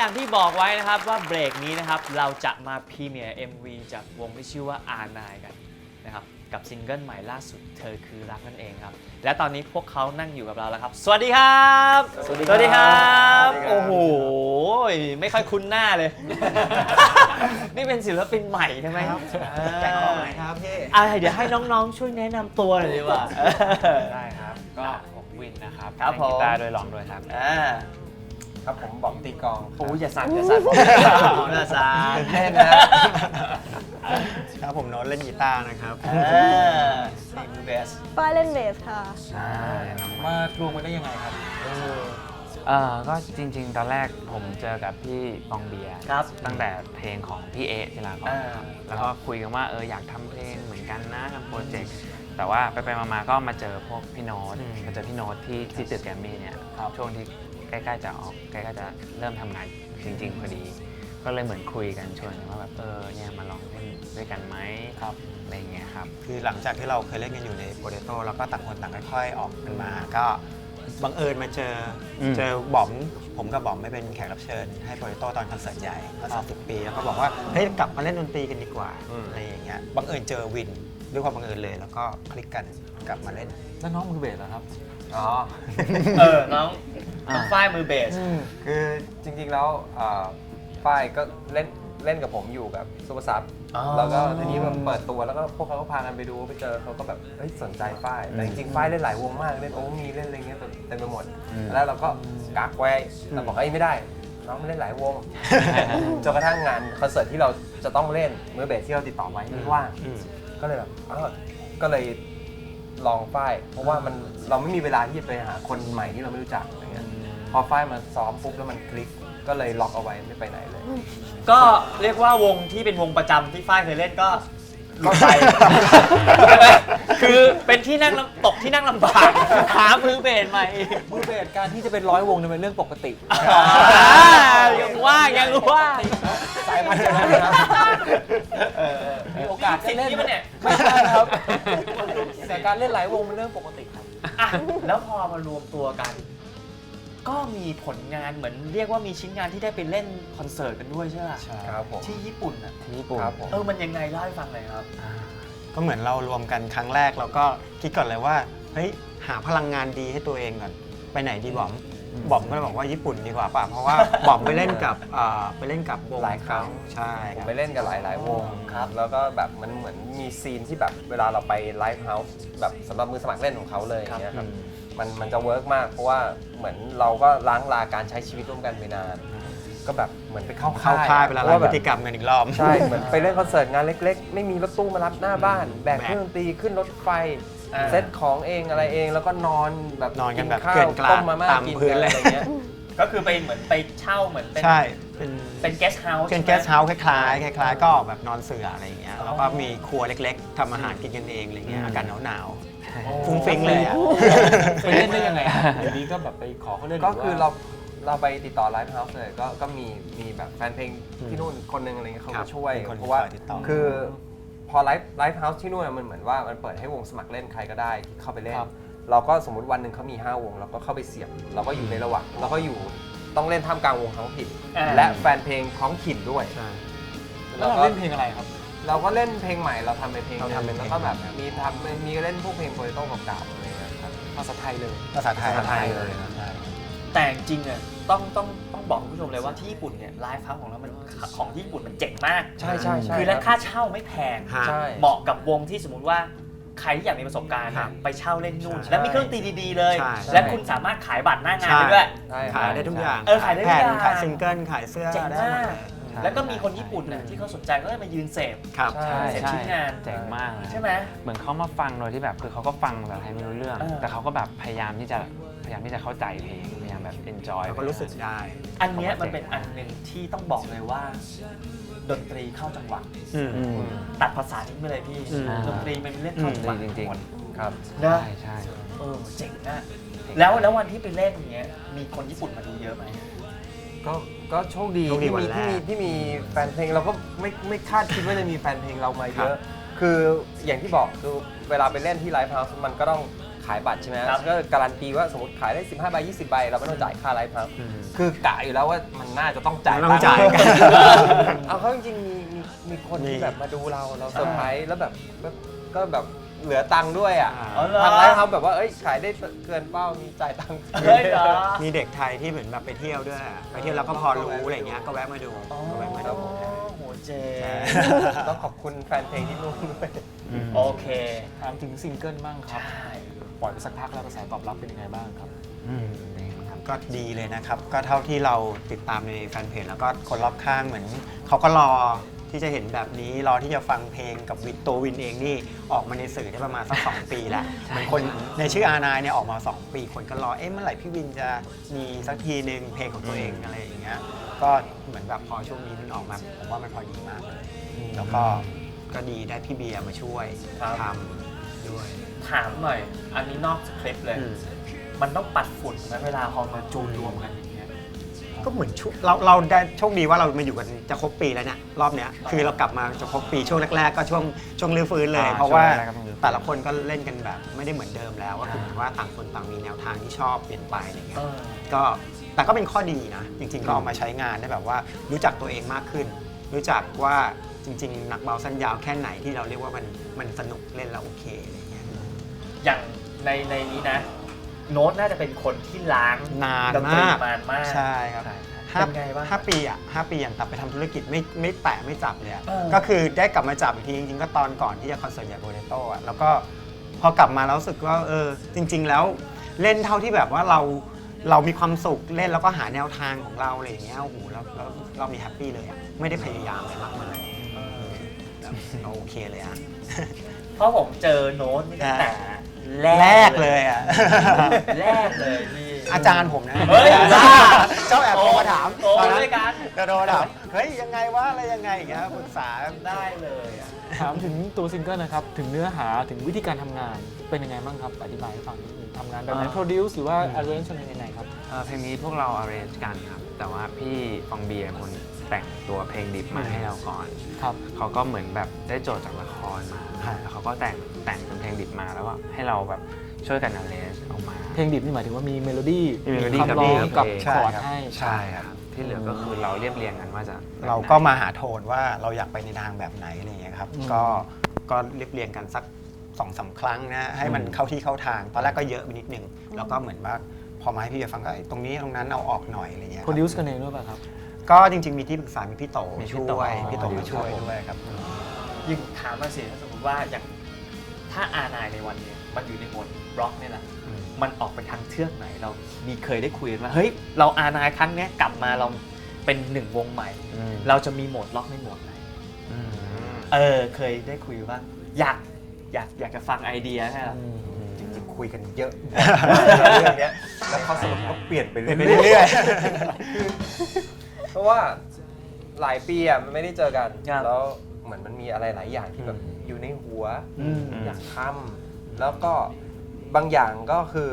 อย่างที่บอกไว้นะครับว่าเบรกนี้นะครับเราจะมาพรีเมียร์ MV จากวงที่ชื่อว่า R9 กันนะครับกับซิงเกิลใหม่ล่าสุดเธอคือรักนั่นเองครับ และตอนนี้พวกเขานั่งอยู่กับเราแล้วครับ สวัสดีครับ สวัสดีสวัสดีครับ สวัสดีครับ โอ้โห ไม่ค่อยคุ้นหน้าเลย นี่เป็นศิลปินใหม่ใช่ไหมครับเออแต่งออกไหนครับพี่อะเดี๋ยวให้น้องๆ ช่วยแนะนำตัวหน่อยดีกว่าได้ครับ ก็ผมวินนะครับครับเล่นกีตาผมร์ด้วยร้องด้วยครับอ่า ครับผมบอมตีกลองโอ้ยอย่าสั่นอย่าสั่นอย่าสั่นตื่นเต้นนะ ครับผมโน้ตเล่นกีตาร์นะครับเออนี่มือเบสป้ายเล่นเบสค่ะ ใช่ครับมารวมกันได้ยังไงครับเออก็จริง ๆ ตอนแรกผมเจอกับพี่ปองเบียร์ครับตั้งแต่เพลงของพี่เอจิลากรอ่าครับแล้วก็คุยกันว่าเอออยากทำเพลงเหมือนกันนะทำโปรเจกต์แต่ว่าไปไปๆมาๆก็มาเจอพวกพี่โน้ตอืมมาเจอพี่โน้ตที่ที่ตึกแกรมมี่เนี่ยช่วงที่ ใกล้ๆจะออกใกล้ๆจะเริ่มทำงานจริง ๆ พอดี ก็เลยเหมือนคุยกันชวนกันว่าแบบเออเนี่ยมาลองเล่นด้วยกันไหมครับอะไรอย่างเงี้ยครับ คือหลังจากที่เราเคยเล่นกันอยู่ในโปเตโต้แล้วก็ต่างคนต่างค่อยๆออกกันมา ก็บังเอิญมาเจออมเจอบอมผมกับบอมไม่เป็นแขกรับเชิญให้โปเตโต้ตอนคอนเสิร์ตใหญ่เมื่อสองสิบปี แล้วก็บอกว่าเฮ้ยกลับมาเล่นดนตรีกันดีกว่าอืม อะไรอย่างเงี้ยบังเอิญเจอวินด้วยความบังเอิญเลยแล้วก็คลิกกันกลับมาเล่น แล้วน้องมือเบสเหรอครับ อ๋อ เออ น้องน้ องฝ้ายมือเบส คือจริงๆแล้วอ่าฝ้ายก็เล่นเล่นกับผมอยู่กับซูเปอร์ซับอ๋อแล้วก็ทีนี้มันเปิดตัวแล้วก็พวกเขาก็พากันไปดูไปเจอเขาก็แบบเฮ้ยสนใจฝ้ายแต่จริงๆฝ้ายเล่นหลายวงมากเล่นโอ้มีเล่นอะไรเงี้ยเต็มไปหมดอืมแล้วเราก็กักไว้เราบอกเอ้ยไม่ได้น้องมันเล่นหลายวงจนกระทั่งงานคอนเสิร์ตที่เราจะต้องเล่นมือเบสที่เราติดต่อไว้ไม่ว่างอืมก็เลยแบบอ้าวก็เลย ลองฝ้าย เพราะว่ามันเราไม่มีเวลาที่จะไปหาคนใหม่ที่เราไม่รู้จักอะไรเงี้ย พอฝ้ายมาซ้อมปุ๊บแล้วมันคลิกก็เลยล็อกเอาไว้ไม่ไปไหนเลย ก็เรียกว่าวงที่เป็นวงประจำที่ฝ้ายเคยเล่นก็ก็ไปใช่ไหมคือเป็นที่นั่งลำตกที่นั่งลำบากหามือเบสใหม่มือเบสการที่จะเป็นร้อยวงเนี่ยเป็นเรื่องปกติอ่ายังว่ายังว่า สายพันธุ์กันนะครับมีโอกาสจะเล่นนี่มันเนี่ย ไม่ใช่ครับ แต่การเล่นหลายวงเป็นเรื่องปกติครับ อะแล้วพอมารวมตัวกัน ก็มีผลงานเหมือนเรียกว่ามีชิ้นงานที่ได้ไปเล่นคอนเสิร์ตกันด้วยใช่ไหมครับผมที่ญี่ปุ่นอะที่ญี่ปุ่นครับผมเออมันยังไงเล่าให้ฟังหน่อยครับอ่าก็เหมือนเรารวมกันครั้งแรกเราก็คิดก่อนเลยว่าเฮ้ยหาพลังงานดีให้ตัวเองก่อน ไปไหนดีบอมอืม บอมก็เลยบอกว่าญี่ปุ่นดีกว่าป่ะเพราะว่าบอมไปเล่นกับเอ่อไปเล่นกับวงหลายครั้งใช่ผมครับ ไปเล่นกับหลายหลาย ๆ วงครับ แล้วก็แบบมันเหมือนมีซีนที่แบบเวลาเราไปไลฟ์เฮาส์แบบสำหรับมือสมัครเล่นของเขาเลยอย่างเงี้ยครับ มันมันจะเวิร์กมาก เพราะว่าเหมือนเราก็ล้างลาการใช้ชีวิตร่วมกันไปนาน ก็แบบเหมือนไปเข้าเข้าค่ายไปละเพลายระพแบฤบติกรรมกันอีกรอบ ใช่ เหมือนไปเล่นคอนเสิร์ตงานเล็ก ๆ ไม่มีรถตู้มารับหน้าบ้าน แบกแบกเครื่องดนตรีขึ้นรถไฟ อ่า เซ็ตของเองอะไรเองแล้วก็นอนแบบนอนกันแบบข้าเกลื่วอนกลาดต้มมาม่าตามกินพื้นกันเลยอะไรเงี้ย ก็คือไปเหมือนไปเช่าเหมือนเป็นใช่เป็นเป็นเกสต์เฮาส์ เป็นแกสเฮาส์คล้ายๆคล้ายๆ ก็แบบนอนเสืออะไรอย่างเงี้ยแล้วก็มีครัวเล็กๆทำอาหารกินกันเองอะไรเงี้ยอากาศหนาวๆฟุ้งฟิ้งเลยอะไปเล่นได้ยังไงอยู่ดีก็แบบไปขอเขาเล่นก็คือหเราว่าเราไปติดต่อไลฟ์เฮาส์เลยก็ก็มีมีแบบแฟนเพลงที่นู่นคนหนึงอะไรเงี้ยเขาครัมาบช่วยเป็นคนเพราะว่าคอยติดต่อ คือ พอไลฟ์ไลฟ์เฮาส์ที่นู่นอะมันเหมือนว่ามันเปิดให้วงสมัครเล่นใครก็ได้เข้าไปเล่น ครับ เราก็สมมติวันหนึ่งเขามี 5 วง เราก็เข้าไปเสียบ เราก็อยู่ในระหว่างเราก็อยู่ต้องเล่นท่ามกลางวงท้องถิ่นอ่า และแฟนเพลงท้องถิ่นด้วยใช่ แล้วเราเล่นเพลงอะไรครับ เราก็เล่นเพลงใหม่เราทำเป็นเพลงเราทำเป็นเพลงแล้วก็แบบมีทำมีเล่นพวกเพลงโปรโต้เก่าๆอะไรเงี้ยครับ ภาษาไทยเลย ภาษาไทยภาษาไทยเลยใช่แต่จริงๆอะต้องต้องต้อง บอกคุณผู้ชมเลยว่าที่ญี่ปุ่นเนี่ยไลฟ์เฮาส์ของเรามันของที่ญี่ปุ่นมันเจ๋งมาก ใช่ใช่ใช่คือและค่าเช่าไม่แพง ฮะ ใช่ เหมาะกับวงที่สมมุติว่าใครที่อยากมีประสบการณ์ครันะบไปเช่าเล่นนู่น ใช่แล้วมีเครื่องดนตรีดีๆเลย ใช่ และคุณสามารถขายบัตรหน้างานได้ด้วย ใช่ขายได้ทุกอย่างเออขายได้ทุกแผ่นอย่าง ขายซิงเกิลขายเสื้อเจ๋งได้หมมาดกเลยแล้วก็มีคนญี่ปุ่นน่ะที่เขาสนใจก็เลยมายืนเสพ ครับ ใช่ เสร็จชิ้นงาน เจ๋งมากเลยใช่ไหม เหมือนเขามาฟังโดยที่แบบคือเขาก็ฟังแบบไทยไม่รู้เรื่อง เออ แต่เขาก็แบบพยายามที่จะพ ยายามที่จะเข้าใจเพลงพยายามแบบ enjoy เราก็รู้สึกได้ อันเนี้ยมันเป็นอันหนึ่งที่ต้องบอกเลยว่า ดนตรีเข้าจังหวะอืมอืม ตัดภาษาทิ้งไปเลยพี่อืม ดนตรีมันเป็นเรื่องเข้าจังหวะจริงๆหมดครับนะ ใช่ใช่ เออเจ๋งนะแล้วแล้ววันที่ไปเล่นอย่างเงี้ยมีคนญี่ปุ่นมาดูเยอะไหม ก็ก็โชคดีโชคดีที่วัมีนแรที่กมีที่มีแฟนเพลงเราก็ไม่ไม่คาดคิดว่าจะมีแฟนเพลงเรามาเยอะ คืออย่างที่บอกคือเวลาไปเล่นที่ไลฟ์เฮาส์มันก็ต้องขายบัตรใช่ไหมครับ ก็การันตีว่าสมมติขายได้ 15ใบ20ใบเราไม่ต้องจ่ายค่าไลฟ์ครับ คือกะอยู่แล้วว่ามันน่าจะต้องจ่ายต้องจ่ายตังค์กันเอาเขาจริงๆมีมีมีคนมีที่แบบมาดูเราเราเซอร์ไพรส์แล้วแบบแบบก็แบบเหลือตังค์ด้วยอะอ่าอ๋อเหรอ ทางไลฟ์เขาแบบว่าเอ้ยขายได้เกินเป้ามีจ่ายตังค์ เฮ้ยเหรอ มีเด็กไทยที่เหมือนแบบไปเที่ยวด้วยอะไปเที่ยวแล้วก็พอรู้อะไรเงี้ยก็แวะมาดูก็แวะมาดูโหเจใช่ ต้องขอบคุณแฟนเพลงที่นู่นด้วย โอเค ถามถึงซิงเกิลบ้างครับใช่ ปล่อยไปสักพักแล้วกระแสตอบรับเป็นยังไงบ้างครับ อืมดีครับก็ดีเลยนะครับ ก็เท่าที่เราติดตามในแฟนเพจแล้วก็คนรอบข้างเหมือนเขาก็รอที่จะเห็นแบบนี้รอที่จะฟังเพลงกับวินตัววินเองนี่ออกมาในสื่อได้ประมาณสักสองปีแล้วเหมือนคนในชื่ออานายเนี่ยออกมา 2 ปี คนก็รอเอ๊ะเมื่อไหร่พี่วินจะมีสักทีหนึ่งเพลงของตัวเองอะไรอย่างเงี้ยก็เหมือนแบบพอช่วงนี้มันออกมาผมว่ามันพอดีมากเลยแล้วก็ก็ดีได้พี่เบียร์มาช่วยครับทำด้วย ถามหน่อย อันนี้นอกสคริปต์เลยมันต้องปัดฝุ่นไหมเวลาพอมาจูนรวมกันอย่างเงี้ย ก็เหมือนชุเราเราได้โชคดีว่าเรามาอยู่กันจะครบปีแล้วเนี่ยรอบเนี้ยคือเรากลับมาจะครบปีช่วงแรกๆ ก็ช่วงช่วงรื้อฟื้นเลย อ่าเพราะว่าช่วงแรกๆก็ต้องรื้อฟื้น แต่ละคนก็เล่นกันแบบไม่ได้เหมือนเดิมแล้วก็คือเหมือนว่าต่างคนต่างมีแนวทางที่ชอบเปลี่ยนไปอะไรเงี้ยก็แต่ก็เป็นข้อดีนะ จริงๆ ก็เอามาใช้งานได้แบบว่า รู้จักตัวเองมากขึ้น รู้จักว่าจริงๆนักเบาสั้นยาวแค่ไหนที่เราเรียกว่ามันมันสนุกเล่นแล้วโอเคอะไรเงี้ย อย่างในในนี้นะ โน้ตน่าจะเป็นคนที่ล้างนานดนตรีมากมานมากใช่ครับใช่ห้าเป็นไงบ้าง ห้าปีอะห้าปีอย่างตับไปทำธุรกิจไม่ไม่แตะไม่จับเลยอะเออ ก็คือได้กลับมาจับอีกทีจริงๆก็ตอนก่อนที่จะคอนเสิร์ตใหญ่โบเนโต้อะแล้วก็พอกลับมาแล้วรู้สึกว่าเออจริง ๆ แล้วเล่นเท่าที่แบบว่าเราเรามีความสุขเล่นแล้วก็หาแนวทางของเราอะไรอย่างเงี้ยโอ้โหแล้วแล้วเรามีแฮปปี้เลยอะไม่ได้พยายามอะไรมากมายแล้วเราโอเคเลยอะ เพราะผมเจอโน้ตนี่ตั้งแต่ แรกเลยอะแรกเลยพี่ อาจารย์ผมนะเฮ้ยบ้าเจ้าแอบโทรมาถามโตตอนนั้นด้วยกัน ก็โทรถามเฮ้ยยังไงวะอะไรยังไงอย่างเงี้ยปรึกษาได้เลยอะ ถามถึงตัวซิงเกิลนะครับ ถึงเนื้อหาถึงวิธีการทำงานเป็นยังไงบ้างครับ อธิบายให้ฟังนิดนึงทำงานแบบไหน produce หรือว่า arrange อะไรยังไงครับ เอ่อเพลงนี้พวกเรา arrange กันครับ แต่ว่าพี่ฟองเบียร์คนแต่งตัวเพลงดิบมาให้เราก่อน ครับ เขาก็เหมือนแบบได้โจทย์จากละครมา ครับ แล้วเขาก็แต่ง แต่งเป็นเพลงดิบมาแล้วก็ให้เราแบบช่วยกัน arrange ออกมา เพลงดิบนี่หมายถึงว่ามีเมโลดี้มี melody กับคำร้องเนื้อเพลงกับใช่คอร์ดครับให้ ใช่ครับ ที่เหลือก็คือเราเรียบเรียงกันว่าจะแบบไหนเราก็มาหาโทนว่าเราอยากไปในทางแบบไหนอะไรอย่างเงี้ยครับ อืม ก็ก็เรียบเรียงกันสักสองสามครั้งนะให้มันเข้าที่เข้าทาง ตอนแรกก็เยอะไปนิดนึง แล้วก็เหมือนว่าพอมาให้พี่เบียร์ฟังก็เอ้ยตรงนี้ตรงนั้นเอาออกหน่อยอะไรเงี้ยครับ produce กันเองด้วยป่ะครับ ก็จริง ๆ มีที่ปรึกษามีพี่โตมีพี่ช่โตวยอ๋อพี่โตมาช่วยด้วยครับ ยิ่งถามมาสิถ้าสมมติว่าอย่าง ถ้าอานายในวันเนี้ยมันอยู่ในโหมดบล็อกเนี่ยแหละอืมมันออกไปทางเทือกไหนเรามีเคยได้คุยกันว่าเฮ้ยเราอานายครั้งเนี้ยกลับมาเราเป็นหนึ่งวงใหม่อืมเราจะมีโหมดล็อกในโหมดไหนอืมเออเคยได้คุยบ้างอยากอยากอยากจะฟังไอเดียใช่ไหมจริงๆคุยกันเยอะเรื่องเนี้ยแล้วเขาสรุปก็เปลี่ยนไปเรื่ไปอยๆเรื่อยเพราะว่าหลายปีอะมันไม่ได้เจอกันครับแล้วเหมือนมันมีอะไรหลายอย่างที่แบบอยู่ในหั วอืมอยากทำแล้วก็บางอย่างก็คือ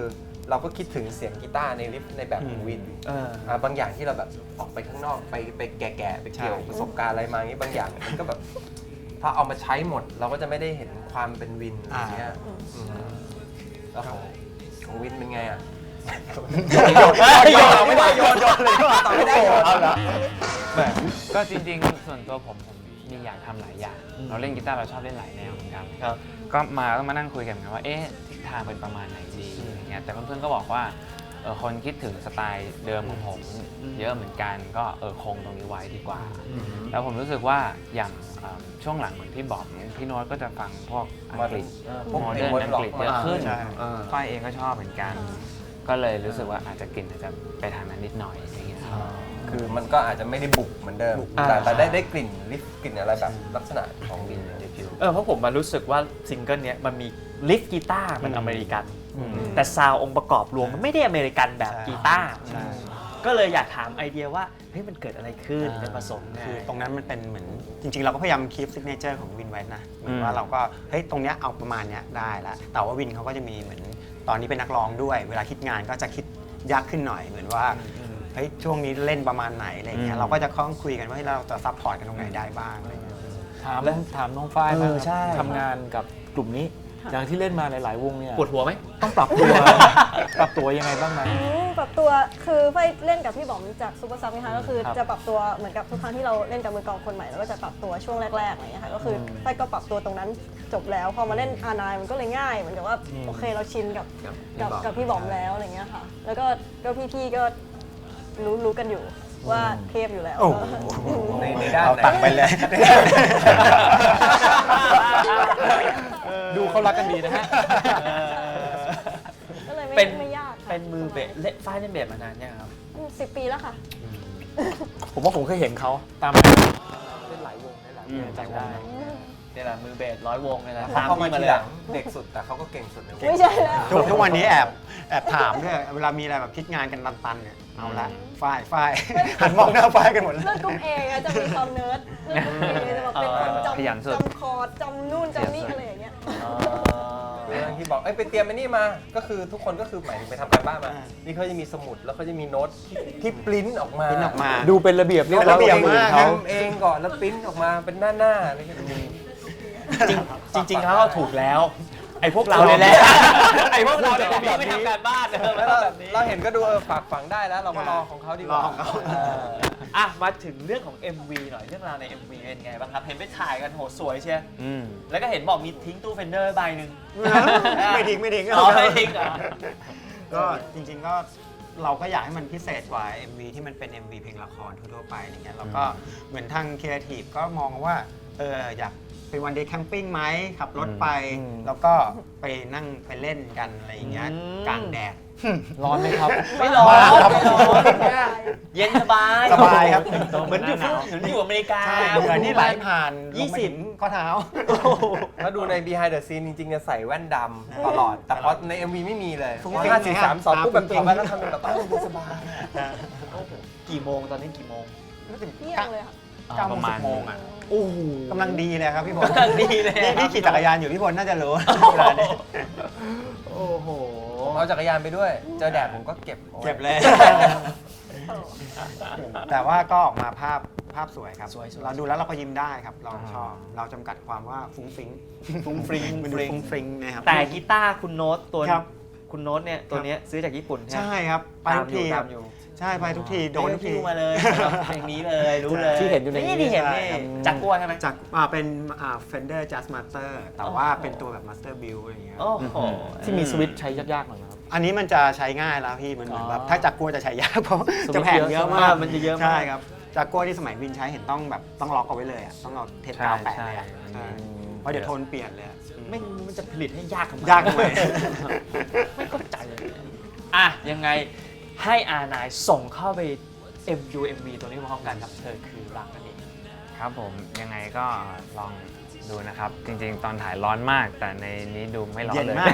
เราก็คิดถึงเสียงกีตาร์ในลิฟต์ในแบบของวินเอออะบางอย่างที่เราแบบออกไปข้างนอกไปไปแก่ๆไปเกี่ยวประสบการณ์อะไรมาอย่างนี้บางอย่างมันก็แบบถ้าเอามาใช้หมดเราก็จะไม่ได้เห็นความเป็นวินอย่างเงี้ยอืมแล้วของของวินเป็นไงอะโยนโยนไม่ได้โยนโยนเลยก็ตอบไม่ได้โยนเอาละก็จริงๆ ส่วนตัวผมผม มีอยากทำหลายอย่างเราเล่นกีตาร์เราชอบเล่นหลายแนวเหมือนกัน ครับ ก็มาต้องมานั่งคุยกันเหมือนกันว่า เอ๊ะทิศทางเป็นประมาณไหนดีอย่างเงี้ยแต่เพื่อนๆก็บอกว่าเออคนคิดถึงสไตล์เดิมของผมเยอะเหมือนกันก็เออคงตรงนี้ไว้ดีกว่าแล้วผมรู้สึกว่าอย่างเอิ่มช่วงหลังเหมือนพี่บอมพี่โน้ตก็จะฟังพวกอังกฤษพวกโมเพลเดิงร์น modern อังกฤษเยอะขึ้น ใช่ฝ้ายเองก็ชอบเหมือนกัน ก็เลยรู้สึกว่าอาจจะกลิ่นอาจจะไปทางนั้นนิดหน่อยอย่างเงี้ยครับ คือมันก็อาจจะไม่ได้บุกเหมือนเดิม อ่า แต่แต่ได้ได้กลิ่นลิฟต์กลิ่นอะไรแบบลักษณะของวินเดบิวต์เออเพราะผมมารู้สึกว่าซิงเกิลเนี้ยมันมีลิฟกีตาร์มันอเมริกัน แต่ซาวด์องค์ประกอบรวมมันไม่ได้อเมริกันแบบใช่กีตาร์ใช่ ก็เลยอยากถามไอเดียว่าเฮ้ยมันเกิดอะไรขึ้นเป็นผสมไง คือตรงนั้นมันเป็นเหมือนจริงๆ เราก็พยายามคีปซิกเนเจอร์ของวินไว้นะเหมือนอืมว่าเราก็เฮ้ยตรงเนี้ยเอาประมาณเนี้ยได้ละแต่ว่าวินเขาก็จะมีเหมือนตอนนี้เป็นนักร้องด้วย เวลาคิดงานก็จะคิดยากขึ้นหน่อย เหมือนว่า เฮ้ยช่วงนี้เล่นประมาณไหนอะไรเงี้อืยมเราก็จะค้องคุยกันว่าเฮ้ยเราจะซัพพอร์ตกันตรงไหนได้บ้างอะไรเงี้ย ถามถามน้องฝ้ายเออบ้างครับใช่ ทำงานกับกลุ่มนี้ทอย่างที่เล่นมาหลาย ๆ วงเนี่ยปวดหัวไหม ต้องปรับตัว ปรับตัวยังไงบ้างไหม อืมปรับตัวคือไฟเล่นกับพี่บอมจากซูเปอร์ซับนะคะก็คือครับจะปรับตัวเหมือนกับทุกครั้งที่เราเล่นกับมือกลองคนใหม่เราก็จะปรับตัวช่วงแรกๆอะไรอย่างเงี้ยค่ะก็คืออมไฟก็ปรับตัวตรงนั้นจบแล้ว พอมาเล่นอานายมันก็เลยง่ายเหมือนกับว่าอืม โอเคเราชินกับกับกับกับพี่บอมแล้วอะไรเงี้ยค่ะ แล้วก็ก็พี่ๆก็ รู้รู้กันอยู่ว่าเทพอยู่แล้วโอ้โห ในในด้านเอาไหนตังค์ไปเลย ดูเขารักกันดีนะฮะ ก็เลยไม่เป็น ไม่ยากค่ะเป็นมือเบสเล่นฝ้ายเล่นเบสมานานยังครับ สิบปีแล้วค่ะ ผมว่าผมเคยเห็นเขาตามเล่น หลายวงเล่นหลายวงจำได้นี่แหละมือเบสร้อยวงเลยนะเพราะเขามาพี่ทีเลยหลังเด็กสุดแต่เขาก็เก่งสุดในวง ไม่ใช่แล้ว ทุกทุกวันนี้แอบแอบถามด้วยเวลามีอะไรแบบคิดงานกันตันๆเนี่ยเอาละฝ้ายฝ้าย หันมองหน้าฝ้ายกันหมดเลยเรื่องกรุ๊ปเองอะจะมีความเนิร์ดเรื่องกรุ๊ปเองจะแบบเป็นคนจขยันำสุดจำคอร์ดจำนู่นจำนี่อะไรอย่างเงี้ย อ๋อ เรื่องที่บอกเอ้ยไปเตรียมไอ้นี่มา ก็คือทุกคนก็คือหมายถึงไปทำการบ้านมาอ่านี่เขาจะมีสมุดแล้วเขาจะมีโน้ตที่ที่ปริ้นออกมาพิมพ์ออกมา ดูเป็นระเบียบเรียบเป็นระเบียบร้อยมากทำเองก่อนแล้วปริ้นออกมาเป็นหน้าหน้าๆอะไรเงี้ยมีจริงจริงๆเขาก็ถูกแล้ว ไอ้พวกเราเนี่ยแหละ ไอ้พวกเราเนี่ยแหละที่ไม่ทำการบ้านเออไม่แล้วทำเราแบบนี้เราเห็นก็ดูเออฝากฝังได้แล้วเราก็รอของเขาดีกว่ารอของเขาเออ อะมาถึงเรื่องของ MV หน่อยเรื่องราวใน MV เป็นไงบ้างครับ เห็นไปถ่ายกันโหสวยเชียอืมแล้วก็เห็นบอกมีทิ้งตู้เฟนเดอร์ใบหนึ่งไม่ทิ้งไม่ทิ้งอ๋อไม่ทิ้งเหรอ ก็จริงๆก็เราก็อยากให้มันพิเศษกว่า MV ที่มันเป็น MV เพลงละครทั่วๆไปอย่างเงี้ยแล้วก็เหมือนทางครีเอทีฟก็มองว่าเอออยาก เป็นวันเดย์แคมปิ้งไหมขับรถไป อืม แล้วก็ไปนั่งไปเล่นกันอะไรอย่างเงี้ยอืมกลางแดด ร้อนไหมครับ ไม่ร้อนครับไม่ร้อนเย็นสบายสบายครับเหมือนอยู่ฝรั่ง เหมือนอยู่อเมริกา ใช่เหงื่อนี่ไหลผ่านลงยี่มาสิบถึงข้อเท้า ถ้าดูใน behind the scene จริงๆจะใส่แว่นดำตลอด แต่พอใน MV ไม่มีเลยฟุ้งพอฟิ้งห้าสี่สามสองตาปุ๊บแบบฟุ้ถองดฟิ้งแว่นแล้วทำเป็นแบบอ้าวสบายกี่โมงตอนนี้กี่โมงเที่ยงเลยค่ะ เก้าโมประงมาสิณบโมงอะโอ้โหกำลังดีเลยครับพี่พลกำลังดีเลยนี่ครับพี่ขี่จักรยานอยู่พี่พลน่าจะรู้เวลานี้โอ้โหผมเอาจักรยานไปด้วย เจอแดดผมก็เก็บอาไว้เก็บเลย แต่ว่าก็ออกมาภาพภาพสวยครับ สวยๆเราดูแล้วเราก็ยิ้มได้ครับ เราชอบ เราจำกัดความว่าฟุ้งฟิ้งฟุ้งฟริ้งมันดูฟุ้งฟริ้งนะครับ แต่กีตาร์คุณโน้ตตัวครับ คุณโน้ตเนี่ยตัวเนี้ยซื้อจากญี่ปุ่นใช่ครับ ไปตามทุกอยู่ทีคตารับมอยู่ ใช่ไปทุกทีโดนทุกทีเอ้ยพี่ดูมาเลยสำหรับเพลงนี้เลยรู้เลยที่เห็นอยู่ในนี้ นี่ที่เห็นนี่ใช่ครับจากกัวใช่ไหมจากอ่าเป็นอ่า Fender Jazz Master แต่ว่าเป็นตัวแบบ Master Build อะไรอย่างเงี้ย โอ้โห ที่มีสวิตช์ใช้ยากๆหน่อยนะครับ อันนี้มันจะใช้ง่ายแล้วพี่ มันเหมือนแบบอ๋อถ้าจากกัวจะใช้ยากเพราะสวิตช์จะแพงเยอะมากเยอะมันจะเยอะมาก ใช่ครับจากกัวที่สมัยวินใช้เห็นต้องแบบต้องล็อกเอาไว้เลยอะต้องเอาเทปกาวแปะเลยอะใช่ใช่ เพราะเดี๋ยวโทนเปลี่ยนเลยอะไม่รู้มันจะผลิตให้ยากทำไมยากทำไม ไม่เข้าใจเลยอะยังไง ให้อานายส่งเข้าไป MU MV ตัวนี้พร้อมกันกับเธอคือรักนั่นเองครับผมยังไงก็ลองดูนะครับ จริงๆ ตอนถ่ายร้อนมาก แต่ในนี้ดูไม่ร้อนเย็นเลย มาก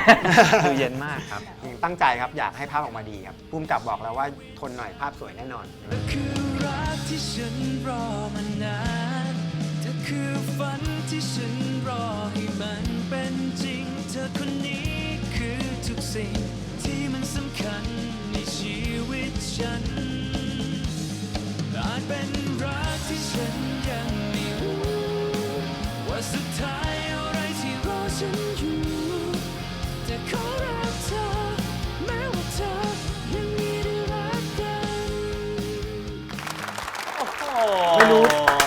ดูเย็นมากครับตั้งใจครับ อยากให้ภาพออกมาดีครับพุ่มกับบอกแล้วว่าทนหน่อยภาพสวยแน่นอนคือรักที่ฉันรอมานาน เธอคือฝันที่ฉันรอให้มันเป็นจริง เธอคนนี้คือทุกสิ่งที่มันสำคัญในชีวิต ฉันอาจเป็นรักที่ฉันยังไม่รู้ว่าสุดท้ายอะไรที่รอฉันอยู่แต่ขอรักเธอแม้ว่าเธอยังมีได้รักกัน ไม่รู้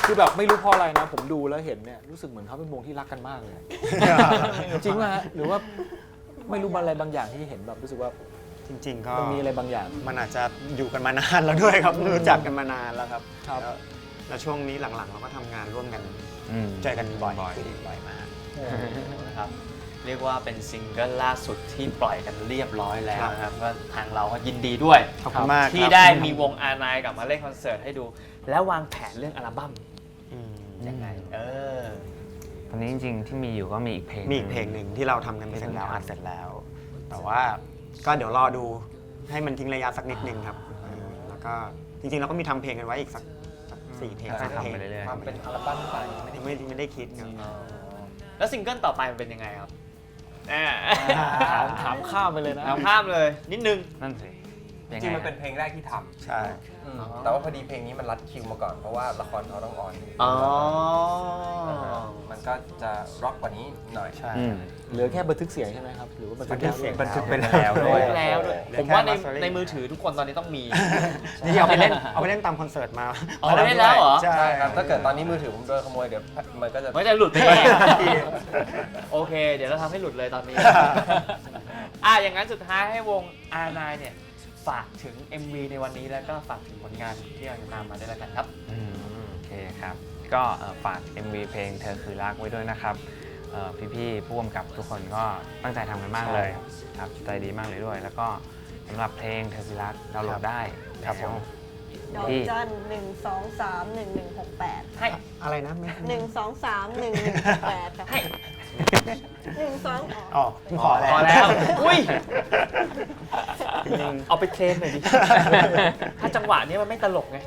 คือแบบไม่รู้เพราะอะไรนะ ผมดูแล้วเห็นเนี่ยรู้สึกเหมือนเขาเป็นวงที่รักกันมากเลย จริงไหมฮะหรือว่าไม่รู้อะไรบางอย่างที่เห็นแบบรู้สึกว่า จริง ๆ ก็มันมีอะไรบางอย่าง มันอาจจะอยู่กันมานานแล้วด้วยครับรู้จักกันมานานแล้วครับครับ แล้วแล้วช่วงนี้หลังๆ เราก็ทำงานร่วมกันอืม เจอกันบ่อยบ่อยคุยบ่อยมาก นะครับเรียกว่าเป็นซิงเกิลล่าสุดที่ปล่อยกันเรียบร้อยแล้วนะครับก็ทางเราก็ยินดีด้วยขอบคุณมากที่ครับได้มีวงอานายกลับมาเล่นคอนเสิร์ตให้ดู แล้ววางแผนเรื่องอัลบั้มอืมยังไง เออ ตอนนี้จริงๆที่มีอยู่ก็มีอีกเพลงมีอีกเพลงหนึ่งที่เราทำกันไปเสร็จแล้วอัดเสร็จแล้ว แต่ว่า ก็เดี๋ยวรอดูให้มันทิ้งระยะสักนิดนึงครับเออแล้วก็จริงๆเราก็มีทำเพลงกันไว้อีกสักสักสี่เพลงก็สามเพลทำงไปเรื่อยทำเป็นอัลบั้มไปไม่ได้ ไม่ได้ไม่ได้คิดครับ แล้วซิงเกิลต่อไปมันเป็นยังไงครับแหมถามถามข้ามไปเลยนะ ถามข้ามเลยนิดนึงๆนั่นสิยังจริงไงๆมันเป็นเพลงแรกที่ทำ ใช่อืม แต่ว่าพอดีเพลงนี้มันรัดคิวมาก่อนเพราะว่าละครเขาต้องออนอ๋อนะฮะมันก็จะร็อกกว่านี้หน่อยใช่อืมเหลือแค่บันทึกเสียงใช่ไหมครับหรือว่าบันทึกบันทึกเสียงแล้วบันทึกไปแล้วแล้วด้วยแล้วด้วยเหลือผมแค่ว่าใน mastering ในมือถือทุกคนตอนนี้ต้องมีนี่เอาไปเล่นเอาไปเล่นตามคอนเสิร์ตมาอ๋อได้แล้วเหรอใช่ใช่คครัรับบถ้าเกิดตอนนี้มือถือผมโดนขโมยเดี๋ยวมันก็จะไม่จะหลุดไปแน่โอเค เดี๋ยวเราทำให้หลุดเลยตอนนี้อะอย่างนั้นสุดท้ายให้วง R9 เนี่ย ฝากถึง MV ในวันนี้แล้วก็ฝากถึงผลงานที่เราจะตามมาด้วยแล้วกันครับ อืมโอเคครับ ก็เอ่อฝาก MV เพลงเธอคือรักไว้ด้วยนะครับเอ่อพี่ๆผู้กำกับทุกคนก็ตั้งใจทำกันมากเลยครับใจดีมากเลยด้วย แล้วก็สำหรับเพลงเธอคือรักดาวน์โหลดได้ครับผม ดอกที่ จันหนึ่งสองสามหนึ่งหนึ่งหกแปดให้ อะไรนะไม่ หนึ่งสองสามหนึ่งหนึ่งหกแปดค่ะให้หนึ่งสองอ๋อขอพอแล้วแล้ว อุ้ย จริงเอาไปเทรนหน่อยดิ ถ้าจังหวะนี้มันไม่ตลกไง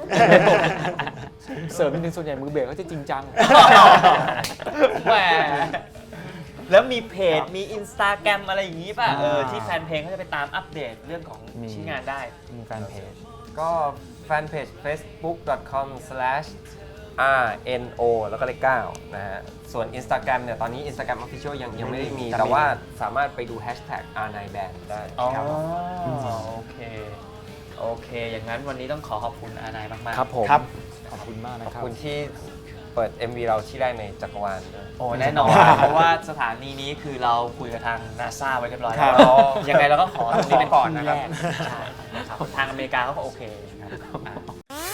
เสริมนิดนึงส่วนใหญ่มือเบสเขาจะจริงจัง แหม แล้วมีเพจ มีอินสตาแกรมอะไรอย่างนี้ป่ะ เออ ที่แฟนเพลงเขาจะไปตามอัปเดตเรื่องของมี ชิ้นงานได้ มีแฟนเพจ ก็แฟนเพจ facebook.com/rno แล้วก็เลข9นะฮะ ส่วน Instagram เนี่ย ตอนนี้ Instagram Official ยังยังไม่ได้มี แต่ว่าสามารถไปดู hashtag r9band ได้อ๋อครับผม โอเค โอเค อย่างนั้นวันนี้ต้องขอขอบคุณอานายมากๆ ครับผม ครับ ขอบคุณมากขนะอบครับ คุณที่เปิด MV เราที่แรกในจักรวาลด้วย โอ้แน่นอน เพราะว่าสถานีนี้คือเราคุยกับทางนาซาไว้เรียบร้อยครัแล้บวยังไงเราก็ขอตรงนี้เป็นขอก่อนนะครับที่แใช่ครับทางอเมริกาเขาก็โอเคครับอะ